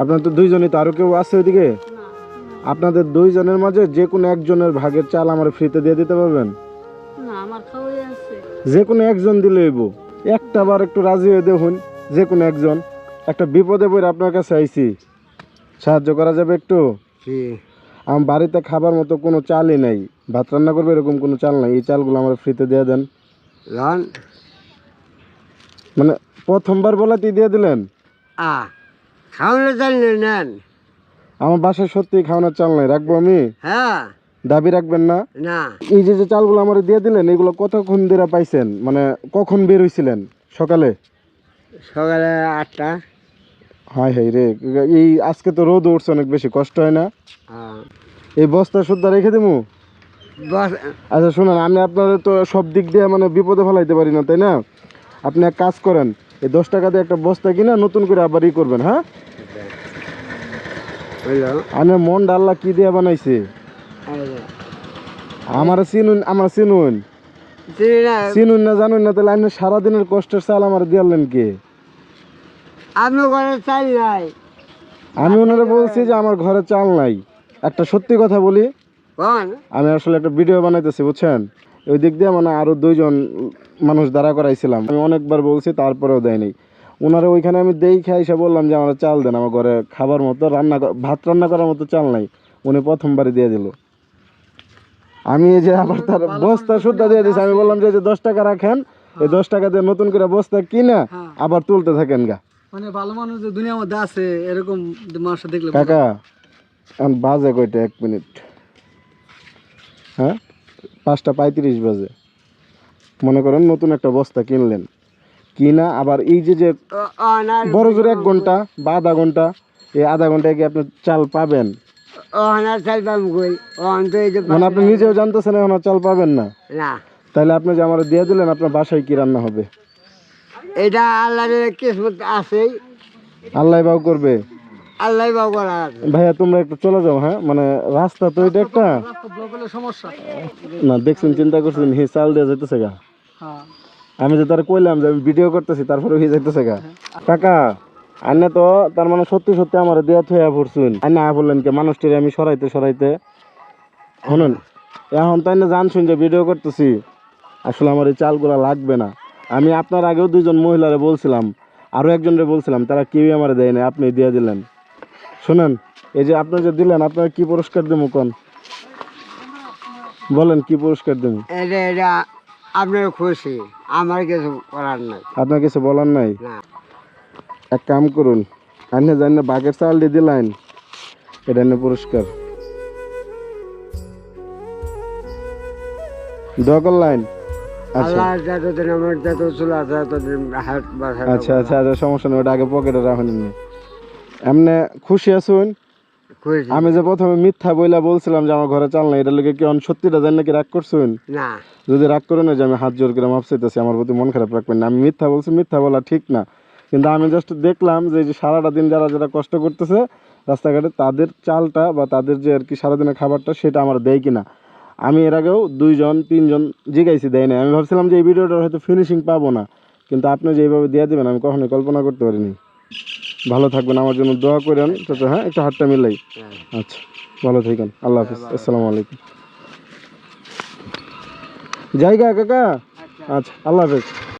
আপনার তো দুইজনই তো আরও কেউ আছে ওইদিকে? আপনাদের দুইজনের মাঝে যে কোনো একজনের ভাগের চাল আমার ফ্রিতে দিয়ে দিতে পারবেন? আমার যে কোনো একজন দিলে হইব। একটা বার একটু রাজি হয়ে দেখুন যে কোনো একজন। একটা বিপদে পড়ে আপনার কাছে আইছি। সাহায্য করা যাবে একটু? আমার বাড়িতে খাবার মতো কোনো চালই নাই। ভাত রান্না করবে এরকম কোনো চাল নাই। এই চালগুলো আমার ফ্রিতে দিয়ে দেন। মানে প্রথমবার বলাতেই দিয়ে দিলেন? আ। খাওয়ানো জানলে নেন। আমার বাসায় সত্যি খাওয়ানোর চাল নাই রাখব আমি? হ্যাঁ। দাবি রাখবেন না? না। এই যে যে চালগুলো আমার দিয়ে দিলেন এগুলো কতক্ষণ ধরে পাইছেন? মানে কখন বের হয়েছিলেন সকালে? সকালে আটটা। হাই হাই রে এই আজকে তো রোদ উঠছে অনেক বেশি কষ্ট হয় না? হ্যাঁ। এই বস্তা শুদ্ধ রেখে দেবো আচ্ছা শুনুন আমি আপনাদের তো সব দিক দিয়ে মানে বিপদে ফেলাইতে পারি না তাই না? আপনি এক কাজ করেন এই দশ টাকা দিয়ে একটা বস্তা কিনা নতুন করে আবার ই করবেন হ্যাঁ? আমি মন ডাল্লা কি দিয়ে বানাইছে? আমার চিনুন আমার চিনুন। চিনুন না জানুন না তাহলে আপনি সারাদিনের কষ্টের চাল আমার দিয়ালেন কে? আমি ঘরে নাই। আমি ওনারা বলছি যে আমার ঘরে চাল নাই। একটা সত্যি কথা বলি। আমি আসলে একটা ভিডিও বানাইতেছি বুঝছেন? ওই দিক দিয়ে মানে আরও দুইজন মানুষ দাঁড়া করাইছিলাম। আমি অনেকবার বলছি তারপরেও দেয়নি। ওনারা ওইখানে আমি দেই খাই সে বললাম যে আমার চাল দেন আমার ঘরে খাবার মতো রান্না ভাত রান্না করার মতো চাল নাই। উনি প্রথমবারই দিয়ে দিল। আমি এই যে আবার তার বস্তা সুদ্ধা দিয়ে দিয়েছি আমি বললাম যে এই যে দশ টাকা রাখেন এই দশ টাকা দিয়ে নতুন করে বস্তা কিনা আবার তুলতে থাকেন গা। মানে ভালো মানুষ যে দুনিয়ার মধ্যে আছে এরকম মানুষ দেখলে কাকা বাজে কয়টা? এক মিনিট। হ্যাঁ? পাঁচটা পঁয়ত্রিশ বাজে। মনে করেন নতুন একটা বস্তা কিনলেন। কিনা আবার এই যে যে বড় জোর এক ঘণ্টা বা আধা ঘণ্টা এই আধা ঘন্টায় কি আপনি চাল পাবেন? মানে আপনি নিজেও জানতেছেন এখন চাল পাবেন না? তাহলে আপনি যে আমার দিয়ে দিলেন আপনার বাসায় কি রান্না হবে? এটা আল্লাহর কিসমত আছেই। আল্লাহ বাউ করবে। আল্লাহ ভাইয়া, তোমরা একটু চলে যাও হ্যাঁ? মানে রাস্তা তো এটা একটা। না, দেখছেন, চিন্তা করছেন, হি চাল দিয়ে গা। আমি যে তার কইলাম যে আমি ভিডিও করতেছি, তারপরে হয়ে যাইতেছে গা। কাকা, আন্নে তো তার মানে সত্যি সত্যি আমার দেয়া থইয়া পড়ছুন। আন্না বললেন কি মানুষটির আমি সরাইতে সরাইতে। শুনুন, এখন তাই না জানছুন যে ভিডিও করতেছি? আসলে আমার এই চালগুলা লাগবে না। আমি আপনার আগেও দুইজন মহিলারে বলছিলাম, আরও একজনরে বলছিলাম, তারা কেউই আমার দেয় না আপনি দিয়ে দিলেন। শুনেন এই যে আপনি যে দিলেন আপনার কি পুরস্কার দেবো কোন? বলেন কি পুরস্কার দেবো এটা এটা আপনার খুশি আমার কিছু করার নাই। আপনার কিছু বলার নাই? এক কাম করুন আপনি জানেন বাঘের চাল দিয়ে দিলেন এটা নিয়ে পুরস্কার। দোয়া করলেন আচ্ছা। আচ্ছা আচ্ছা আচ্ছা সমস্যা নেই ওটা আগে পকেটে রাখুন এমনি খুশি আছুন? আমি যে প্রথমে মিথ্যা বইলা বলছিলাম যে আমার ঘরে চাল নাই এটা লোকে কি অন সত্যিটা জানি নাকি রাগ করছুন? না। যদি রাগ করে না যে আমি হাত জোর করে মাপ চাইতেছি আমার প্রতি মন খারাপ রাখবেন না। আমি মিথ্যা বলছি মিথ্যা বলা ঠিক না। কিন্তু আমি জাস্ট দেখলাম যে যে সারাটা দিন যারা যারা কষ্ট করতেছে রাস্তাঘাটে তাদের চালটা বা তাদের যে আর কি সারাদিনের খাবারটা সেটা আমার দেয় কিনা। আমি এর আগেও দুইজন তিনজন জিগাইছি দেয় না আমি ভাবছিলাম যে এই ভিডিওটার হয়তো ফিনিশিং পাবো না। কিন্তু আপনি যে এইভাবে দিয়ে দেবেন আমি কখনোই কল্পনা করতে পারিনি। ভালো থাকবেন আমার জন্য দোয়া করেন চাচা হ্যাঁ একটু হাতটা মিলাই। আচ্ছা ভালো থাকেন আল্লাহ হাফিজ আসসালামু আলাইকুম। জায়গা কাকা? আচ্ছা আল্লাহ হাফিজ।